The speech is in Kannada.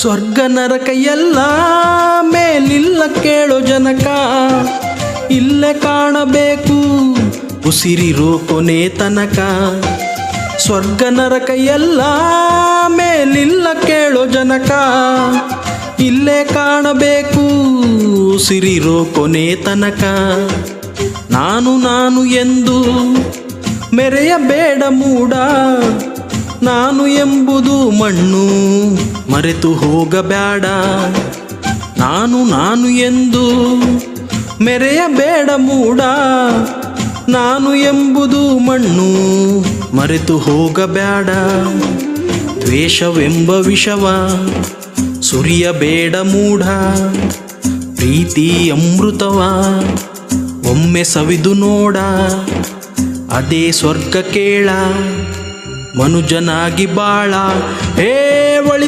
ಸ್ವರ್ಗ ನರಕ ಎಲ್ಲ ಮೇಲಿಲ್ಲ ಕೇಳೋ ಜನಕ. ಇಲ್ಲೇ ಕಾಣಬೇಕು ಉಸಿರಿರೋ ಕೊನೆ ತನಕ. ಸ್ವರ್ಗ ನರಕ ಎಲ್ಲ ಮೇಲಿಲ್ಲ ಕೇಳೋ ಜನಕ. ಇಲ್ಲೇ ಕಾಣಬೇಕು ಉಸಿರಿರೋ ಕೊನೆ ತನಕ. ನಾನು ನಾನು ಎಂದು ಮೆರೆಯಬೇಡ ಮೂಡ. ನಾನು ಎಂಬುದು ಮಣ್ಣು. ಮರೆತು ಹೋಗಬೇಡ. ನಾನು ನಾನು ಎಂದು ಮೆರೆಯಬೇಡ ಮೂಡ. ನಾನು ಎಂಬುದು ಮಣ್ಣು ಮರೆತು ಹೋಗಬೇಡ. ದ್ವೇಷವೆಂಬ ವಿಷವ ಸುರಿಯಬೇಡ ಮೂಢ. ಪ್ರೀತಿ ಅಮೃತವ ಒಮ್ಮೆ ಸವಿದು ನೋಡ. ಅದೇ ಸ್ವರ್ಗ ಕೇಳ ಮನುಜನಾಗಿ ಬಾಳ. ಹೇ